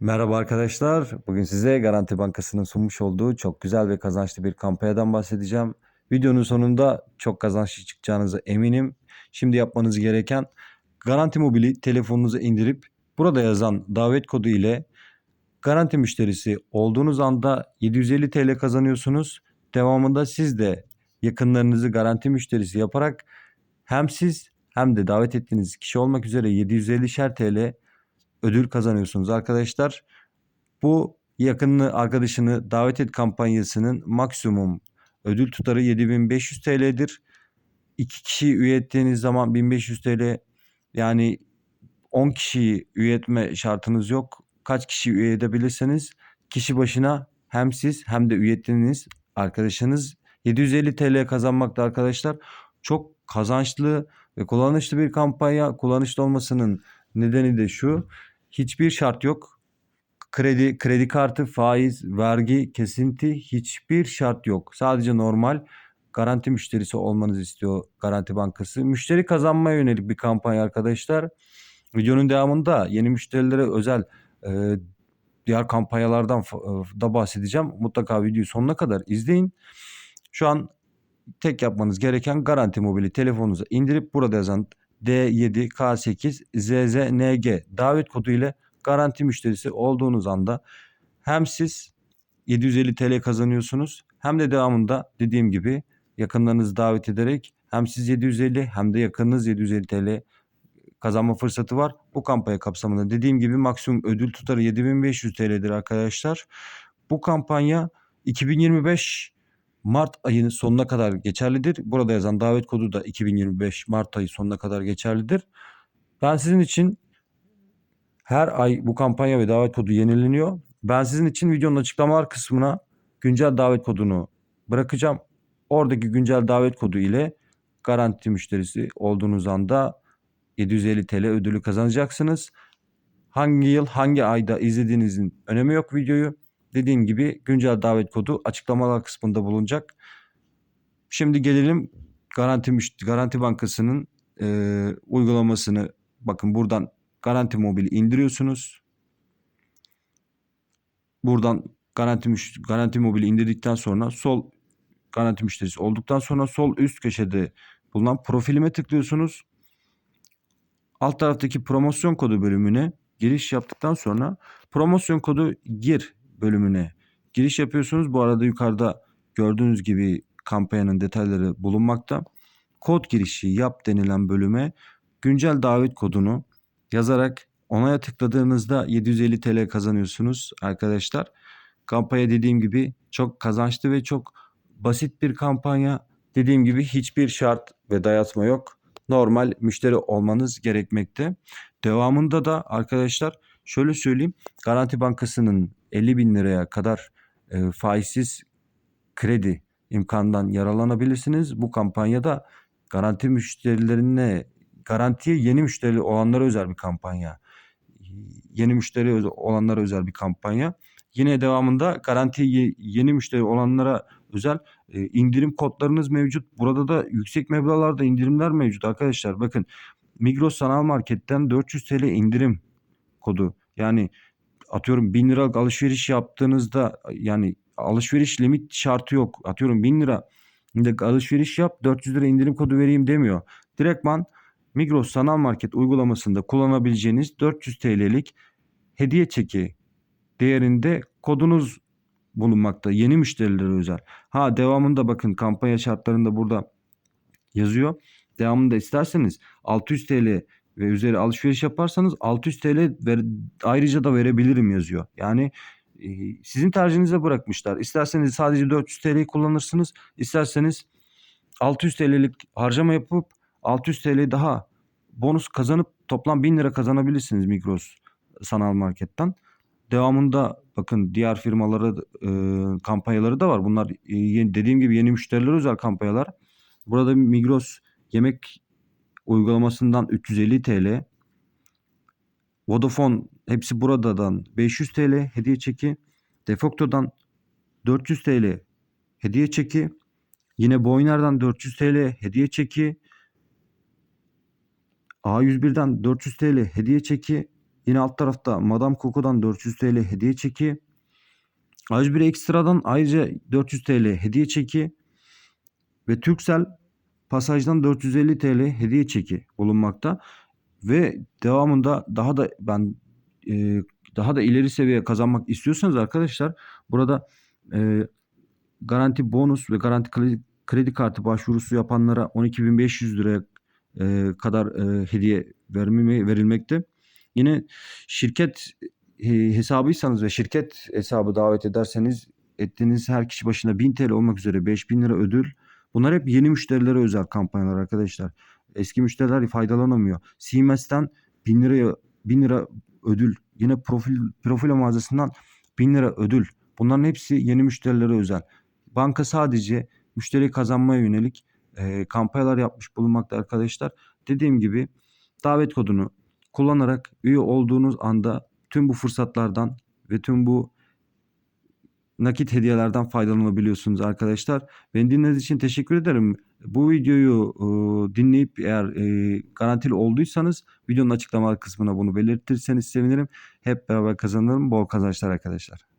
Merhaba arkadaşlar. Bugün size Garanti Bankası'nın sunmuş olduğu çok güzel ve kazançlı bir kampanyadan bahsedeceğim. Videonun sonunda çok kazançlı çıkacağınıza eminim. Şimdi yapmanız gereken Garanti Mobil'i telefonunuza indirip burada yazan davet kodu ile garanti müşterisi olduğunuz anda 750 TL kazanıyorsunuz. Devamında siz de yakınlarınızı garanti müşterisi yaparak hem siz hem de davet ettiğiniz kişi olmak üzere 750'şer TL ödül kazanıyorsunuz arkadaşlar. Bu yakınını arkadaşını davet et kampanyasının maksimum ödül tutarı 7500 TL'dir. İki kişiyi üye ettiğiniz zaman 1500 TL yani 10 kişiyi üye etme şartınız yok. Kaç kişi üye edebilirseniz kişi başına hem siz hem de üye ettiğiniz arkadaşınız 750 TL kazanmakta arkadaşlar. Çok kazançlı ve kullanışlı bir kampanya. Kullanışlı olmasının nedeni de şu. Hiçbir şart yok. Kredi, kredi kartı, faiz, vergi, kesinti hiçbir şart yok. Sadece normal garanti müşterisi olmanızı istiyor Garanti Bankası. Müşteri kazanmaya yönelik bir kampanya arkadaşlar. Videonun devamında yeni müşterilere özel e, diğer kampanyalardan e, da bahsedeceğim. Mutlaka videoyu sonuna kadar izleyin. Şu an tek yapmanız gereken Garanti Mobil'i telefonunuza indirip burada yazan D7 K8 ZZNG davet kodu ile garanti müşterisi olduğunuz anda hem siz 750 TL kazanıyorsunuz hem de devamında dediğim gibi yakınlarınızı davet ederek hem siz 750 hem de yakınınız 750 TL kazanma fırsatı var. Bu kampanya kapsamında dediğim gibi maksimum ödül tutarı 7500 TL'dir arkadaşlar. Bu kampanya 2025 Mart ayının sonuna kadar geçerlidir. Burada yazan davet kodu da 2025 Mart ayı sonuna kadar geçerlidir. Ben sizin için her ay bu kampanya ve davet kodu yenileniyor. Ben sizin için videonun açıklamalar kısmına güncel davet kodunu bırakacağım. Oradaki güncel davet kodu ile garanti müşterisi olduğunuz anda 750 TL ödülü kazanacaksınız. Hangi yıl hangi ayda izlediğinizin önemi yok videoyu. Dediğim gibi güncel davet kodu açıklamalar kısmında bulunacak. Şimdi gelelim Garanti Garanti Bankası'nın e, uygulamasını bakın buradan Garanti Mobil'i indiriyorsunuz. Buradan Garanti Garanti Mobil'i indirdikten sonra sol Garanti müşterisi olduktan sonra sol üst köşede bulunan profilime tıklıyorsunuz. Alt taraftaki promosyon kodu bölümüne giriş yaptıktan sonra promosyon kodu gir bölümüne giriş yapıyorsunuz. Bu arada yukarıda gördüğünüz gibi kampanyanın detayları bulunmakta. Kod girişi yap denilen bölüme güncel davet kodunu yazarak onaya tıkladığınızda 750 TL kazanıyorsunuz arkadaşlar. Kampanya dediğim gibi çok kazançlı ve çok basit bir kampanya. Dediğim gibi hiçbir şart ve dayatma yok. Normal müşteri olmanız gerekmekte. Devamında da arkadaşlar şöyle söyleyeyim. Garanti Bankası'nın 50 bin liraya kadar e, faizsiz kredi imkanından yararlanabilirsiniz. Bu kampanyada garanti müşterilerine garantiye yeni müşteri olanlara özel bir kampanya. Yeni müşteri olanlara özel bir kampanya. Yine devamında garantiye ye- yeni müşteri olanlara özel e, indirim kodlarınız mevcut. Burada da yüksek meblağlarda indirimler mevcut arkadaşlar. Bakın Migros Sanal Market'ten 400 TL indirim kodu. Yani atıyorum 1000 liralık alışveriş yaptığınızda yani alışveriş limit şartı yok. Atıyorum 1000 lira alışveriş yap 400 lira indirim kodu vereyim demiyor. Direktman Migros Sanal Market uygulamasında kullanabileceğiniz 400 TL'lik hediye çeki değerinde kodunuz bulunmakta. Yeni müşterilere özel. Ha devamında bakın kampanya şartlarında burada yazıyor. Devamında isterseniz 600 TL ve üzeri alışveriş yaparsanız 600 TL ver, ayrıca da verebilirim yazıyor. Yani e, sizin tercihinize bırakmışlar. İsterseniz sadece 400 TL'yi kullanırsınız. İsterseniz 600 TL'lik harcama yapıp 600 TL daha bonus kazanıp toplam 1000 lira kazanabilirsiniz Migros sanal marketten. Devamında bakın diğer firmalara e, kampanyaları da var. Bunlar e, dediğim gibi yeni müşterilere özel kampanyalar. Burada Migros yemek uygulamasından 350 TL. Vodafone hepsi buradan 500 TL hediye çeki. Defacto'dan 400 TL hediye çeki. Yine Boyner'dan 400 TL hediye çeki. A101'den 400 TL hediye çeki. Yine alt tarafta Madame Coco'dan 400 TL hediye çeki. A101 Ekstra'dan ayrıca 400 TL hediye çeki ve Turkcell Pasaj'dan 450 TL hediye çeki bulunmakta ve devamında daha da ben e, daha da ileri seviye kazanmak istiyorsanız arkadaşlar burada e, garanti bonus ve garanti kredi, kredi kartı başvurusu yapanlara 12.500 liraya e, kadar e, hediye vermeme, verilmekte. Yine şirket e, hesabıysanız ve şirket hesabı davet ederseniz ettiğiniz her kişi başına 1000 TL olmak üzere 5000 lira ödül. Bunlar hep yeni müşterilere özel kampanyalar arkadaşlar. Eski müşteriler faydalanamıyor. Siemens'ten 1000 liraya 1000 lira ödül. Yine profil profilo mağazasından 1000 lira ödül. Bunların hepsi yeni müşterilere özel. Banka sadece müşteri kazanmaya yönelik e, kampanyalar yapmış bulunmakta arkadaşlar. Dediğim gibi davet kodunu kullanarak üye olduğunuz anda tüm bu fırsatlardan ve tüm bu nakit hediyelerden faydalanabiliyorsunuz arkadaşlar. Beni dinlediğiniz için teşekkür ederim. Bu videoyu e, dinleyip eğer e, garantili olduysanız videonun açıklama kısmına bunu belirtirseniz sevinirim. Hep beraber kazanalım. Bol kazançlar arkadaşlar.